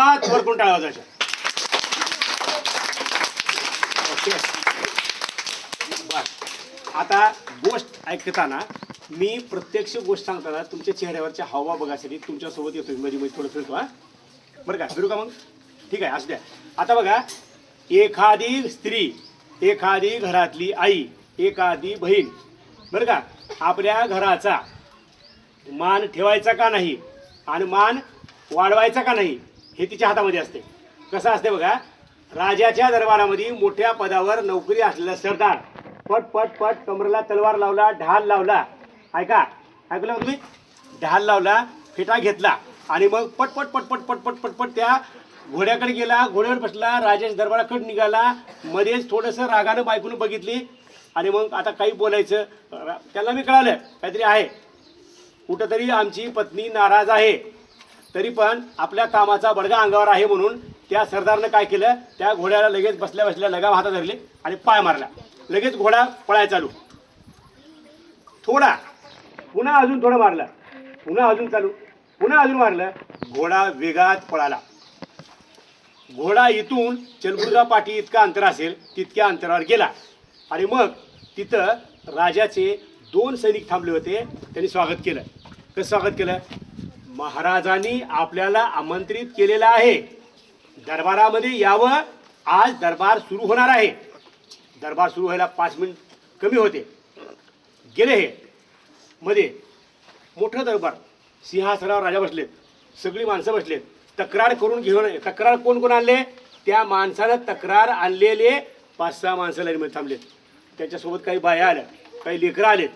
हात वर टाळा जायच्या ओके. बर आता गोष्ट ऐकताना मी प्रत्यक्ष गोष्ट सांगताना तुमच्या चेहऱ्यावरच्या हावभाव बघासाठी तुमच्यासोबत येतो मध्ये म्हणजे मध्ये थोडं फिरतो हा. बरं का? फिरू का मग? ठीक आहे असू द्या. आता बघा एखादी स्त्री एखादी घरातली आई एखादी बहीण बरं का? आपल्या घराचा मान ठेवायचा का नाही? आणि मान वाढवायचा का नाही? हे तिच्या हातामध्ये असते. कसं असते बघा राजाच्या दरबारामध्ये मोठ्या पदावर नोकरी असलेला सरदार. पट पट पट कमरेला तलवार लावला ढाल लावला. ऐका ऐकलं तुम्ही? ढाल लावला फेटा घेतला आणि मग पटपट पटपट पटपट पटपट त्या घोड्याकडे गेला घोड्यावर बसला राजाच्या दरबाराकडे निघाला. मध्येच थोडंसं रागानं बायकून बघितली आणि मग आता काही बोलायचं त्याला मी कळालं काहीतरी आहे. कुठंतरी आमची पत्नी नाराज आहे. तरी पण आपल्या कामाचा बडगा अंगावर आहे म्हणून त्या सरदारनं काय केलं त्या घोड्याला लगेच बसल्या बसल्या लगाम हातात धरले आणि पाय मारला. लगेच घोडा पळायला चालू. थोडा. पुन्हा अजून थोडं मारलं. पुन्हा अजून चालू. पुन्हा अजून मारलं. घोडा वेगात पळाला. घोडा इथून चलबुर्गा पाठी इतका अंतर असेल तितक्या अंतरावर गेला. आणि मग तिथं राजाचे दोन सैनिक थांबले होते. त्यांनी स्वागत केलं. कसं स्वागत केलं? महाराजांनी आपल्याला आमंत्रित केलेलं आहे. दरबारामध्ये यावं. आज दरबार सुरू होणार आहे. दरबार सुरू व्हायला पाच मिनिट कमी होते. गेले हे. मध्ये मोठं दरबार. सिंहासनावर राजा बसलेत. सगळी माणसं बसलेत. तक्रार करून घेऊन तक्रार कोण कोण आणले? त्या माणसानं तक्रार आणलेले पाच सहा माणसं लाईनमध्ये थांबलेत. त्यांच्यासोबत काही बाया आल्या काही लेकरं आलेत.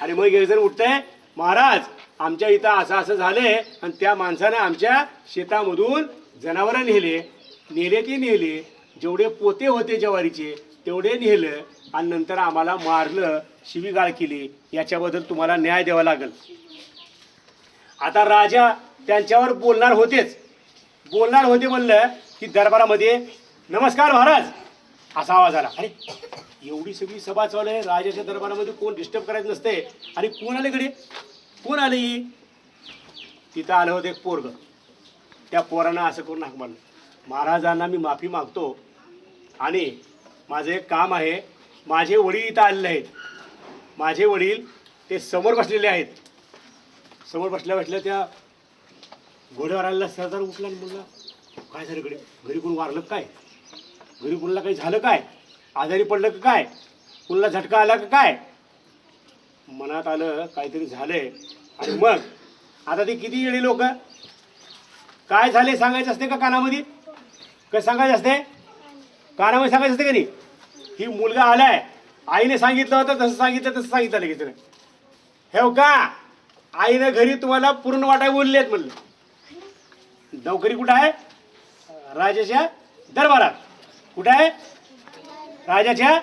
आणि मग एक जण उठतंय महाराज आमच्या इथं असं असं झालंय आणि त्या माणसानं आमच्या शेतामधून जनावरं नेले. नेले ते नेले. जेवढे पोते होते ज्वारीचे तेवढे नेलं आणि नंतर आम्हाला मारलं शिवीगाळ केली. याच्याबद्दल तुम्हाला न्याय द्यावा लागेल. आता राजा त्यांच्यावर बोलणार होतेच. बोलणार होते म्हणलं की दरबारामध्ये नमस्कार महाराज! असा आवाज आला. अरे एवढी सगळी सभा चालू आहे. राजाच्या दरबारामध्ये कोण डिस्टर्ब करायचं नसते आणि कोण आले कडे कोण आली ही? तिथं आलं होतं एक पोरग. त्या पोरानं असं करून हाक मारलं. महाराजांना मी माफी मागतो. आणि माझं एक काम आहे माझे वडील इथं आलेले आहेत. माझे वडील ते समोर बसलेले आहेत. समोर बसल्या बसल्या त्या घोड्यावर आलेला सरदार उठला आणि म्हणला काय झालं इकडे? घरी कोण वारलं काय? घरी कोणाला काही झालं काय? आजारी पडलं का काय? कुणाला झटका आला का काय? मनात आलं काहीतरी झालंय. आणि मग आता ते किती येणे लोक? काय झाले सांगायचं असते का कानामध्ये? काय सांगायचं असते? कानामध्ये सांगायचं असते का नाही? ही मुलगा आलाय आईने सांगितलं होतं तसं सांगितलं तसं सांगितलं लगेच तिने. हे हो का? आईनं घरी तुम्हाला पूर्ण वाटाय बोलले आहेत म्हणलं. नोकरी कुठं आहे? राजाच्या दरबारात. कुठं आहे? राजाच्या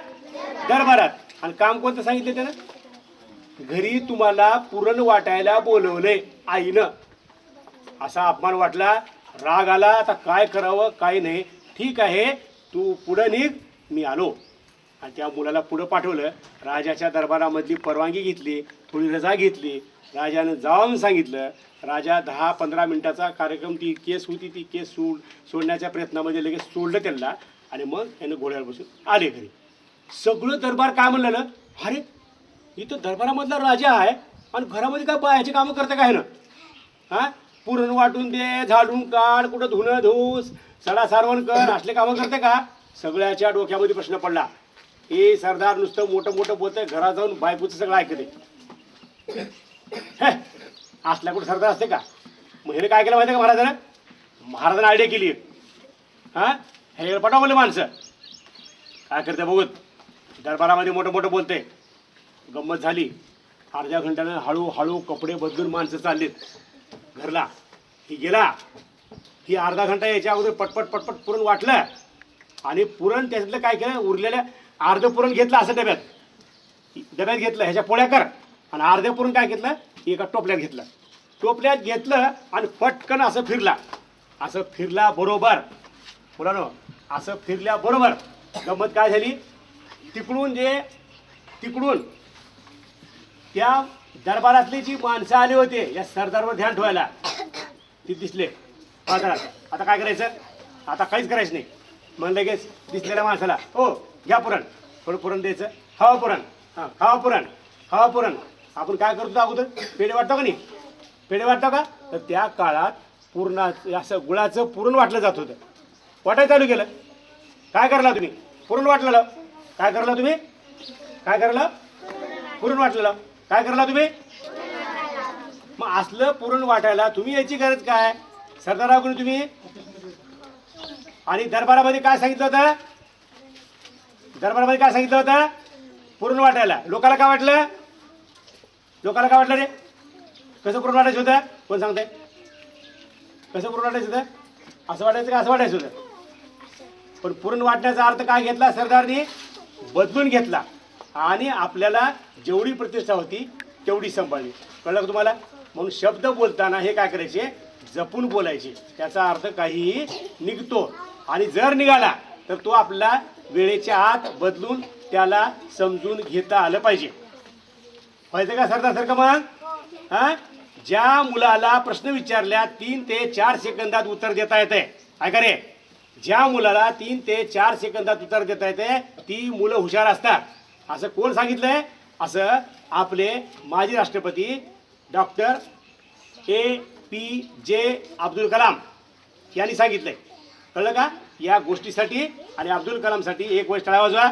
दरबारात. आणि काम कोणतं सांगितलं त्यानं? घरी तुम्हाला पुरण वाटायला बोलवले आईनं. असा अपमान वाटला. राग आला आता काय करावं काय नाही. ठीक आहे तू पुढं निघ मी आलो. आणि त्या मुलाला पुढं पाठवलं. राजाच्या दरबारामधली परवानगी घेतली थोडी रजा घेतली. राजानं जाऊन सांगितलं राजा दहा पंधरा मिनटाचा कार्यक्रम ती केस होती ती केस सोड सोडण्याच्या प्रयत्नामध्ये लगेच सोडलं त्यांना. आणि मग त्यानं घोड्यावर बसून आले घरी. सगळं दरबार काय म्हणलं ना? अरे इथं दरबारामधला राजा आहे आणि घरामध्ये काय बायाची कामं करते काय ना? हा? पुरण वाटून दे झाडून काढ कुठं धुणं धुस सडा सारवण कर असले कामं करते का? सगळ्याच्या डोक्यामध्ये प्रश्न पडला. हे सरदार नुसतं मोठं मोठं बोलतंय घरात जाऊन बायकोचं सगळं ऐकते. हे, असल्या कुठं सरदार असते का? मग हिने काय केलं माहिती का महाराजानं? महाराजानं आयडिया केली. हा? हे पटावले माणसं. काय करते बघत दरबारामध्ये मोठं मोठं बोलते. गंमत झाली. अर्ध्या घंट्यानं हळूहळू कपडे बदलून माणसं चाललीत. घरला. ही गेला. ही अर्धा घंटा याच्या अगोदर पटपट पटपट पुरण वाटलं. आणि पुरण त्याच्यातलं काय केलं? उरलेलं अर्ध पुरण घेतलं असं डब्यात. डब्यात घेतलं. ह्याच्या पोळ्या कर. आणि अर्धे पुरण काय घेतलं? एका टोपल्यात घेतलं. टोपल्यात घेतलं आणि पटकन असं फिरला. असं फिरला बरोबर. मुलांनो असं फिरल्या बरोबर. गंमत काय झाली? तिकडून जे तिकडून त्या दरबारातली जी माणसं आली होते या सरदारवर ध्यान ठेवायला. ती दिसले. हा आता काय करायचं? आता काहीच करायचं नाही. मग लगेच दिसलेल्या माणसाला हो घ्या पुरण. थोडं पुरण द्यायचं. हवा पुरण. हां हवा पुरण. हवा पुरण. आपण काय करतो अगोदर? पेढे वाटतो का नाही? पेढे वाटतो का? तर त्या काळात पूर्णा असं गुळाचं पुरण वाटलं जात होतं. वाटायला चालू केलं. काय करला तुम्ही? पुरण वाटलेलं. काय करला तुम्ही? काय करला पुरण वाटलेलं. काय करला तुम्ही? मग असलं पुरण वाटायला तुम्ही याची गरज काय? सरदाराकडून तुम्ही? आणि दरबारामध्ये काय सांगितलं होतं? दरबारामध्ये काय सांगितलं होतं? पुरण वाटायला. लोकाला काय वाटलं? लोकाला काय वाटलं रे? कसं पुरण वाटायचं होतं? कोण सांगते कसं पुरण वाटायचं होतं? असं वाटायचं का असं वाटायचं होतं? पण पुरण वाटण्याचा अर्थ काय घेतला सरदारने? बदलून घेतला. आणि आपल्याला जेवढी प्रतिष्ठा होती तेवढी सांभाळली. कळलं का तुम्हाला? म्हणून शब्द बोलताना हे काय करायचे? जपून बोलायचे. त्याचा अर्थ काहीही निघतो. आणि जर निघाला तर तो आपला वेळेच्या आत बदलून त्याला समजून घेता आलं पाहिजे. व्हायचं का सरदार सारखं मग हां? ज्या मुलाला प्रश्न विचारल्या तीन ते चार सेकंदात उत्तर देता येते काय का रे? ज्या मुलाला तीन ते चार सेकंदात उत्तर देता येते ती मुलं हुशार असतात. असं कोण सांगितलंय? असं आपले माजी राष्ट्रपती डॉक्टर ए पी जे अब्दुल कलाम यांनी सांगितलंय. कळलं का? या गोष्टीसाठी आणि अब्दुल कलामसाठी एक गोष्ट टाळा वाजवा.